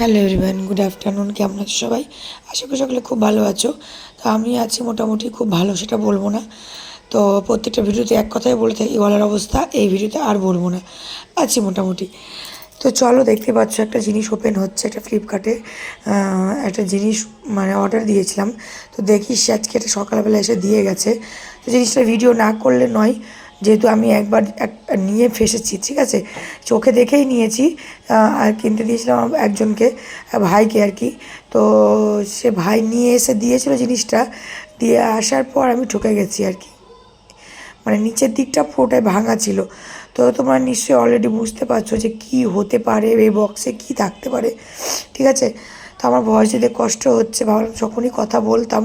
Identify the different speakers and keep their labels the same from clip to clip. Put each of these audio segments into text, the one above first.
Speaker 1: Hello everyone good afternoon কেমন আছো সবাই? আশা করি সকলে খুব ভালো আছো। তো আমি আছি মোটামুটি খুব ভালো, সেটা বলব না। তো প্রত্যেকটা ভিডিওতে এক কথাই বলে থাকি, গলার অবস্থা এই ভিডিওতে আর বলব না। আছি মোটামুটি। তো চলো দেখতে পাচ্ছ একটা জিনিস ওপেন হচ্ছে, একটা ফ্লিপকার্টে একটা জিনিস মানে অর্ডার দিয়েছিলাম। তো দেখি সে আজকে এটা সকালবেলা এসে দিয়ে গেছে। তো জিনিসটা ভিডিও না করলে নয় যেহেতু আমি একবার এক, নিয়ে ফেসেছি, ঠিক আছে? চোখে দেখেই নিয়েছি আর কিনতে দিয়েছিলাম একজনকে ভাইকে আর কি। তো সে ভাই নিয়ে এসে দিয়েছিল জিনিসটা, দিয়ে আসার পর আমি ঠকে গেছি আর কি। মানে নিচের দিকটা পুরোটাই ভাঙা ছিল। তো তোমরা নিশ্চয়ই অলরেডি বুঝতে পারছ যে কি হতে পারে, এই বক্সে কি থাকতে পারে, ঠিক আছে? তো আমার ভয়েস দিতে কষ্ট হচ্ছে, ভাবলাম যখনই কথা বলতাম,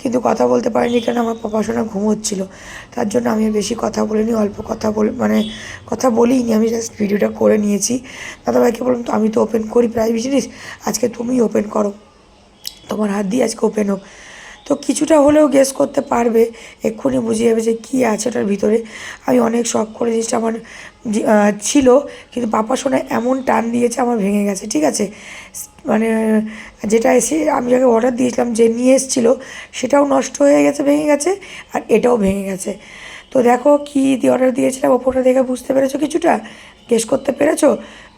Speaker 1: কিন্তু কথা বলতে পারিনি কেন আমার পড়াশোনা ঘুম হচ্ছিল। তার জন্য আমি বেশি কথা বলিনি, অল্প কথা বল মানে কথা বলিনি, আমি জাস্ট ভিডিওটা করে নিয়েছি। দাদাভাইকে বললাম, তো আমি তো ওপেন করি প্রায় জিনিস আজকে তুমি ওপেন করো। তোমার হাত দিয়ে আজকে ওপেন হোক। তো কিছুটা হলেও গেস করতে পারবে। এক্ষুনি বুঝে যাবে যে কী আছে ওটার ভিতরে। আমি অনেক শখ করে জিনিসটা আমার ছিল, কিন্তু পাপা শোনা এমন টান দিয়েছে, আমার ভেঙে গেছে, ঠিক আছে? মানে যেটা এসে আমি যাকে অর্ডার দিয়েছিলাম যে নিয়ে এসেছিল, সেটাও নষ্ট হয়ে গেছে, ভেঙে গেছে, আর এটাও ভেঙে গেছে। তো দেখো কী দিয়ে অর্ডার দিয়েছিলাম, ওপরটা দেখে বুঝতে পেরেছ কিছুটা? গেস করতে পেরেছ?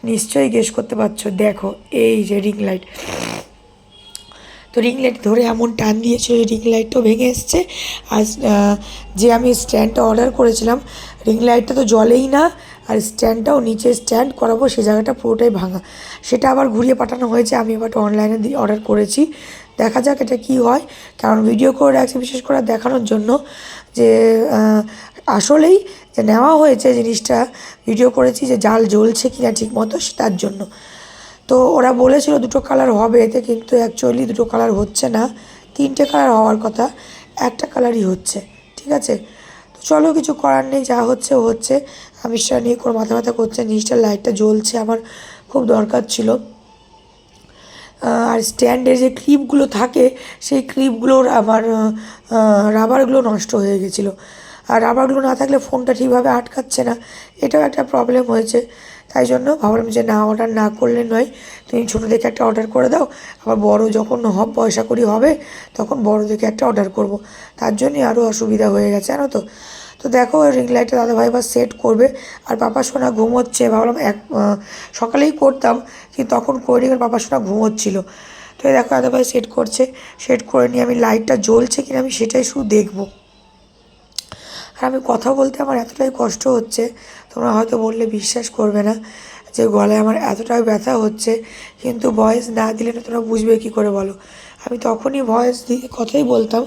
Speaker 1: নিশ্চয়ই গেস করতে পারছ। দেখো, এই যে রিং লাইট তো রিং লাইট ধরে এমন টান দিয়েছিল যে রিং লাইটটাও ভেঙে এসছে। আর যে আমি স্ট্যান্ডটা অর্ডার করেছিলাম রিং লাইটটা তো জলেই না, আর স্ট্যান্ডটাও নিচে স্ট্যান্ড করাবো, সে জায়গাটা পুরোটাই ভাঙা। সেটা আবার ঘুরিয়ে পাঠানো হয়েছে, আমি এবার অনলাইনে দিয়ে অর্ডার করেছি। দেখা যাক এটা কি হয়, কারণ ভিডিও করে রাখছি, বিশেষ করে দেখানোর জন্য যে আসলেই যে নেওয়া হয়েছে জিনিসটা ভিডিও করেছি যে জাল জ্বলছে কিনা ঠিক মতো তার জন্য। তো ওরা বলেছিল দুটো কালার হবে এতে, কিন্তু অ্যাকচুয়ালি দুটো কালার হচ্ছে না। তিনটে কালার হওয়ার কথা, একটা কালারই হচ্ছে, ঠিক আছে? তো চলো কিছু করার নেই, যা হচ্ছে হচ্ছে। আমি সেটা নিয়ে কোনো মাথা ব্যথা করছে জিনিসটার লাইটটা জ্বলছে, আমার খুব দরকার ছিল। আর স্ট্যান্ডের যে ক্লিপগুলো থাকে, সেই ক্লিপগুলোর আমার রাবারগুলো নষ্ট হয়ে গেছিল। আর রাবারগুলো না থাকলে ফোনটা ঠিকভাবে আটকাচ্ছে না। এটাও একটা প্রবলেম হয়েছে। তাই জন্য ভাবলাম যে না অর্ডার না করলে নয়। তুমি ছোটো দেখে একটা অর্ডার করে দাও। আবার বড় যখন হব, পয়সা করি হবে, তখন বড় দেখে একটা অর্ডার করব। তার জন্যই আরও অসুবিধা হয়ে গেছে, জানো তো? তো দেখো রিং লাইটটা দাদাভাই এবার সেট করবে। আর পাপা সোনা ঘুমোচ্ছে। ভাবলাম এক সকালেই করতাম, কিন্তু তখন করিনি কারণ পাপা সোনা ঘুমোচ্ছিল। তো দেখো, দাদাভাই সেট করছে। সেট করে নিয়ে আমি লাইটটা জ্বলছে কিনা আমি সেটাই শুধু দেখব। আর আমি কথা বলতে আমার এতটাই কষ্ট হচ্ছে, তোমরা হয়তো বললে বিশ্বাস করবে না যে গলায় আমার এতটাই ব্যথা হচ্ছে, কিন্তু ভয়েস না দিলে না তোমরা বুঝবে কী করে বলো। আমি তখনই ভয়েস দিয়ে কথাই বলতাম,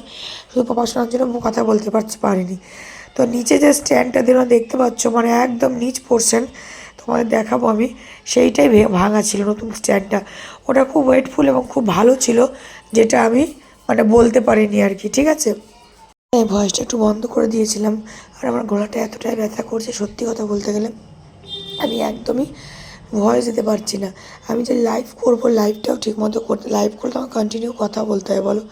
Speaker 1: শুধু পাপা শোনার জন্য কথা বলতে পারছি পারিনি। তো নিচে যে স্ট্যান্ডটা দিল দেখতে পাচ্ছ মানে একদম নিচ পোর্শন তোমাদের দেখাবো আমি, সেইটাই ভাঙা ছিল নতুন স্ট্যান্ডটা ওটা খুব ওয়েটফুল এবং খুব ভালো ছিল, যেটা আমি মানে বলতে পারিনি আর কি, ঠিক আছে? এই ভয়েসটা একটু বন্ধ করে দিয়েছিলাম। আর আমার গলাটা এতটাই ব্যথা করছে, সত্যি কথা বলতে গেলে। আমি একদমই ভয়েস দিতে পারছি না। আমি যে লাইভ করব লাইভটাও ঠিক মতো করতে লাইভ করলে আমার কন্টিনিউ কথা বলতে হয়, বলো।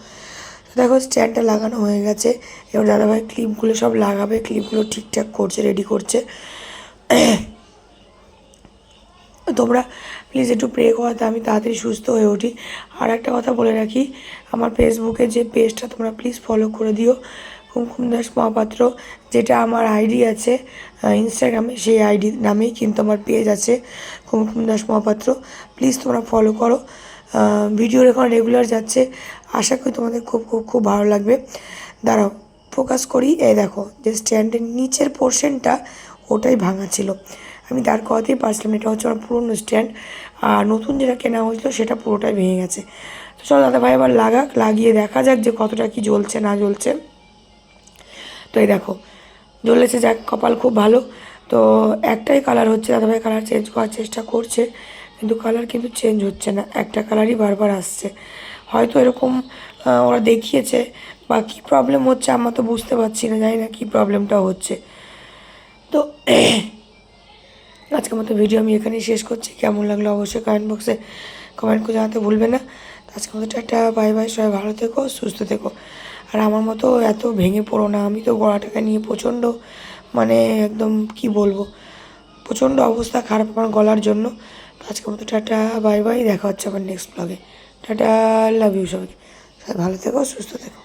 Speaker 1: দেখো স্ট্যান্ডটা লাগানো হয়ে গেছে। এবার দাদাভাই ক্লিপগুলো সব লাগাবে ক্লিপগুলো ঠিকঠাক করছে রেডি করছে। তোমরা প্লিজ একটু প্রে করাতে আমি তাড়াতাড়ি সুস্থ হয়ে উঠি। আর একটা কথা বলে রাখি, আমার ফেসবুকে যে পেজটা তোমরা প্লিজ ফলো করে দিও। কুমকুম দাস মহাপাত্র, যেটা আমার আইডি আছে ইনস্টাগ্রামে সেই আইডি নামেই কিন্তু আমার পেজ আছে কুমকুম দাস মহাপাত্র। প্লিজ তোমরা ফলো করো। ভিডিও এখন রেগুলার যাচ্ছে। আশা করি তোমাদের খুব খুব খুব ভালো লাগবে। দাঁড়াও ফোকাস করি। এই দেখো, যে স্ট্যান্ডের নিচের পোর্শনটা ওটাই ভাঙা ছিল। আমি দাঁড় করাতেই পারছিলাম না। এটা হচ্ছে আমার পুরনো স্ট্যান্ড আর নতুন যেটা কেনা হয়েছিল সেটা পুরোটাই ভেঙে গেছে। তো চলো দাদা ভাই আবার লাগাক, লাগিয়ে দেখা যাক যে কতটা কি জ্বলছে, না জ্বলছে। তো এই দেখো, জ্বলেছে যাক, কপাল খুব ভালো। তো একটাই কালার হচ্ছে, দাদাভাই কালার চেঞ্জ করার চেষ্টা করছে, কিন্তু কালার কিন্তু চেঞ্জ হচ্ছে না, একটা কালারই বারবার আসছে। হয়তো এরকম ওরা দেখিয়েছে, বা কী প্রবলেম হচ্ছে আমরা তো বুঝতে পারছি না, জানি না কী প্রবলেমটা হচ্ছে। তো আজকের মতো ভিডিও আমি এখানেই শেষ করছি। কেমন লাগল অবশ্যই কমেন্ট বক্সে কমেন্ট করে জানাতে ভুলবে না। আজকের মতো একটা বাই বাই সবাই ভালো থেকো, সুস্থ থেকো। আর আমার মতো এত ভেঙে পড়ো না, আমি তো গলাটাকে নিয়ে প্রচণ্ড মানে একদম কি বলব, প্রচণ্ড অবস্থা খারাপ আমার গলার জন্য। আজকের মতো টাটা বাই বাই দেখা হচ্ছে আবার নেক্সট ব্লগে টাটা লাভ ইউ সবাইকে। সবাই ভালো থেকো, সুস্থ থেকো।